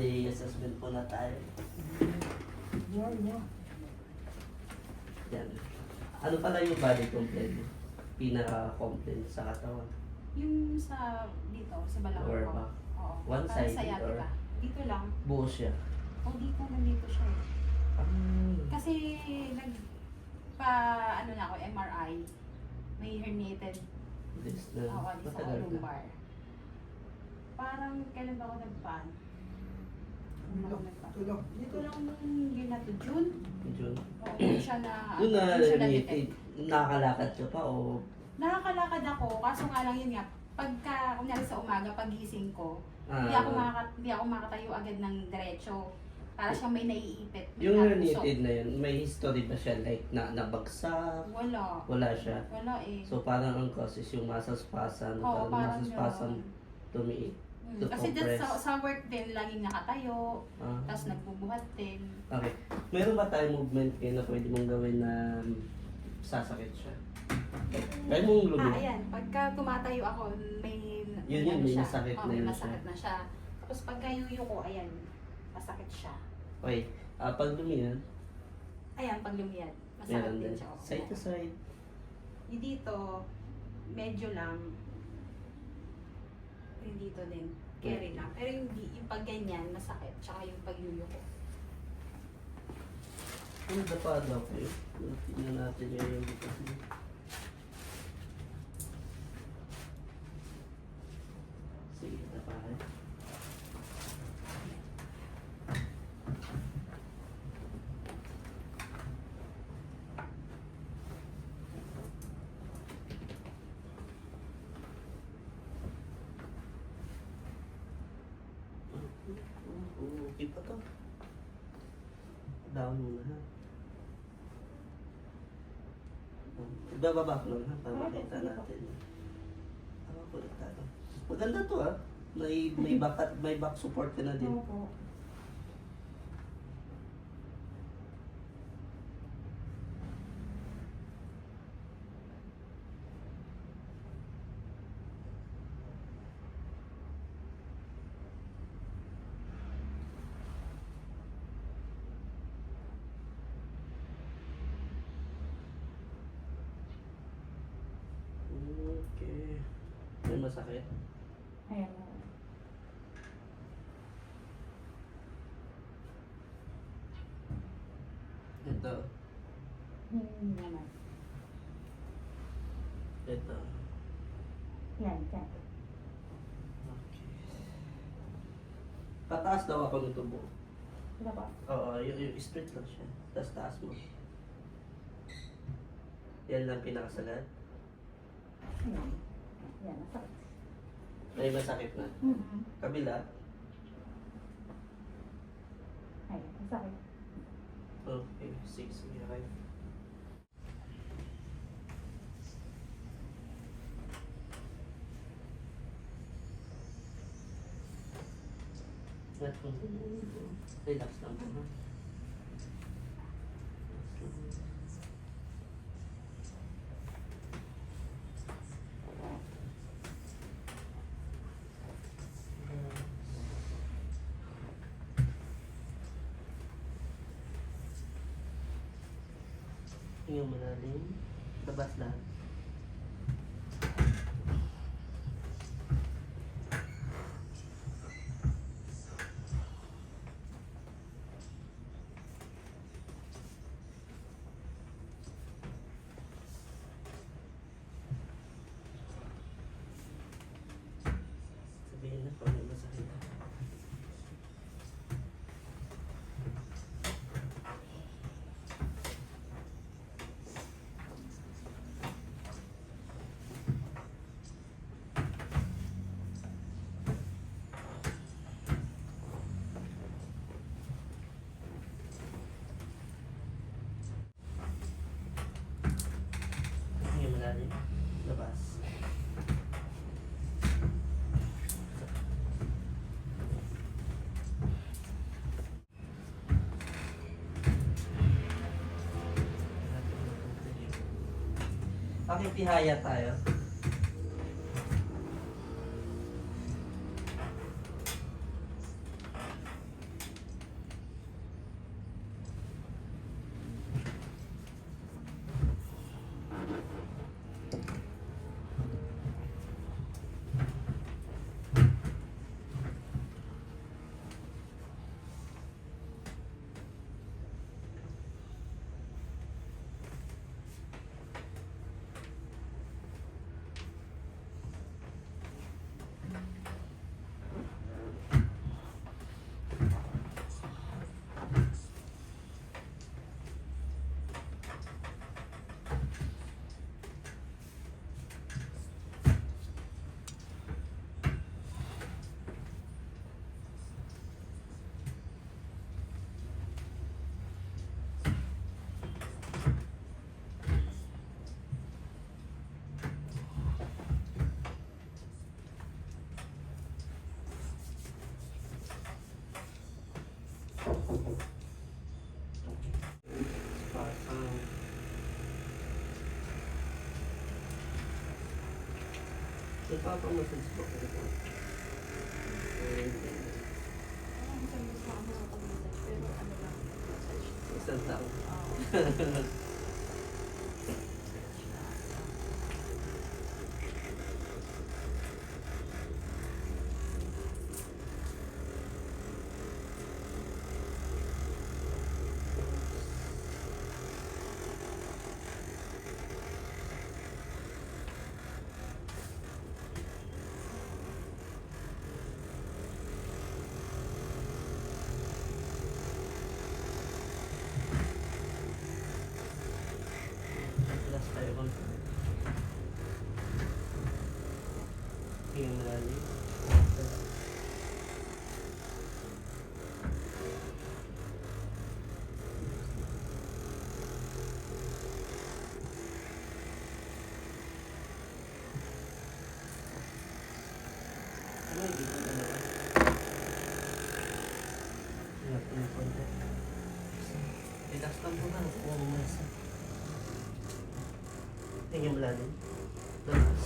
body assessment po na tayo. Yeah, yeah. Yan. Ano pala yung body complaint? Pinaka-complaint sa katawan? Yung sa dito, sa balakang Lower ko. back. Oo. One Parang sided sciatica. or- Dito lang. Buo siya. O dito, nandito siya eh. Kasi nag pa ano na ako, MRI. May herniated this na. ako sa Matagal na. lumbar. Parang kailan ba ako nagpan? Lang. Dito lang nung year na to, June. Medyo. Oo, doon siya na, Doon na doon siya na-detect. Nakakalakad ka pa o Nakakalakad ako, kaso nga lang yun nga, pagka, kunyari sa umaga, pagising ko, ah, hindi ako makaka, hindi ako makatayo agad ng diretso. Para siyang may naiipit. may yung natusok. na yun, may history ba siya? Like, na nabagsak? Wala. Wala siya. Wala eh. So, parang ang cause is yung muscle spasm. Oo, parang parang muscle spasm yun. tumiit. Mm, to Kasi dyan sa, compress. sa work din, laging nakatayo, Ah. tapos nagbubuhat din. Okay. Meron ba tayong movement kayo na pwede mong gawin na sasakit siya? Kaya mong Ah, lumit. ayan. Pagka tumatayo ako, may... Yun yun, ano may siya. masakit na may yun masakit siya. na siya. Tapos pagka yuyo ko, ayan, masakit siya. Okay. Ah, pag lumiyan, Ayan, pag lumiyad, masakit meron din din. siya. Oo. Side to side. Yung dito, medyo lang. Yung dito din, carry lang. Pero yung, yung pag ganyan, masakit. Tsaka yung pag yuyo ko. Ano ba pa daw? Tingnan natin yung bukas niya. Okay pa to. Down muna ha. Ibababa ko lang ha, para makita natin. Ako ko tayo. Maganda to ha. May, may, back, may back support ka na din. Opo. Okay. May masakit. Ayan. Ito. Hmm, naman. Ito. Yan, yan. Okay. Pataas daw ako ng tubo. Wala ba? Oo, yung, yung straight lang siya. Tapos taas mo. Yan lang pinakasalat. Yan. Yan, masakit. May masakit na. Mm-hmm. Kabila. Ay, masakit. Okay, sige, sige, okay. Relax lang po, ha? Relax lang. Hinga malalim. Labas lang. Pakitihaya tayo. Spasm. Nagpapamassage po kayo po. Parang isang gusto Oo. Last tayo ko. Yung malalim. Ano yung dito na naman? Hirap konti. Relax lang. Relax.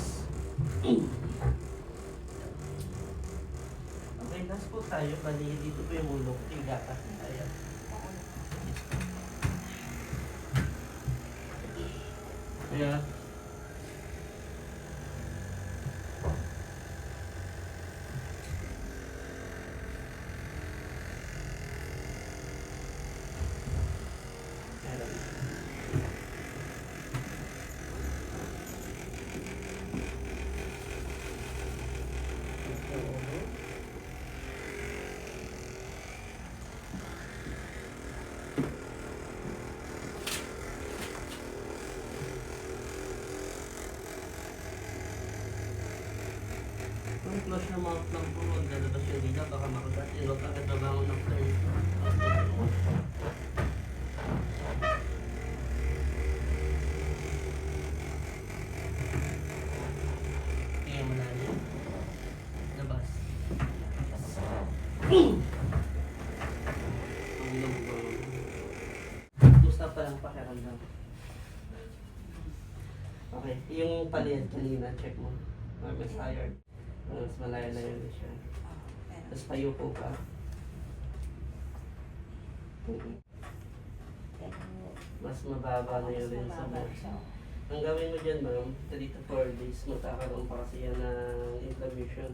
Okay, last po tayo. Bali, dito po yung ulo. Tiga ka. Ayan. Ayan. Ayan. Kung close yung mouth lang po, huwag lalabas yung dila, baka makagat yun. Huwag agad babangon ng turn. Tingnan mo natin. Labas. Ang lambang. Gusto pa lang pakiramdam. Okay, yung paliad kanina, check mo. Mas tired. Mas malaya na siya. Tapos payuko ka. Mas mababa na yun rin sa bulsa. Ang gawin mo dyan, ma'am, 3 to 4 days, magkakaroon pa kasi yan ng inflammation.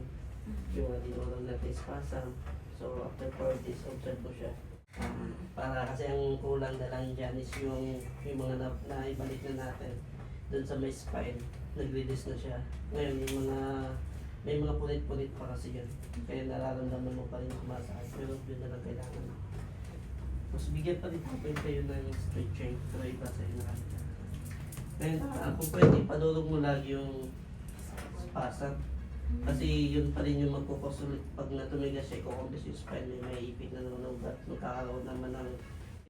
Yung tinulong natin spasm. So, after 4 days, observe mo siya. Um, para kasi ang kulang na lang dyan is yung, yung mga na, na ibalik na natin doon sa may spine. Nag-release na siya. Ngayon, yung mga may mga punit-punit pa kasi yan. Kaya nararamdaman mo pa rin sumasakit. Pero yun na lang kailangan. Mas bigyan pa rin po kayo ng stretching. Pero iba sa inyo nakita. Ngayon, ah, kung pwede, padulog mo lagi yung spasm. Kasi yun pa rin yung magkukos ulit. Pag natumigas siya, ikukumbis yung spine, may may ipit na naman ng bat. Magkakaroon naman ng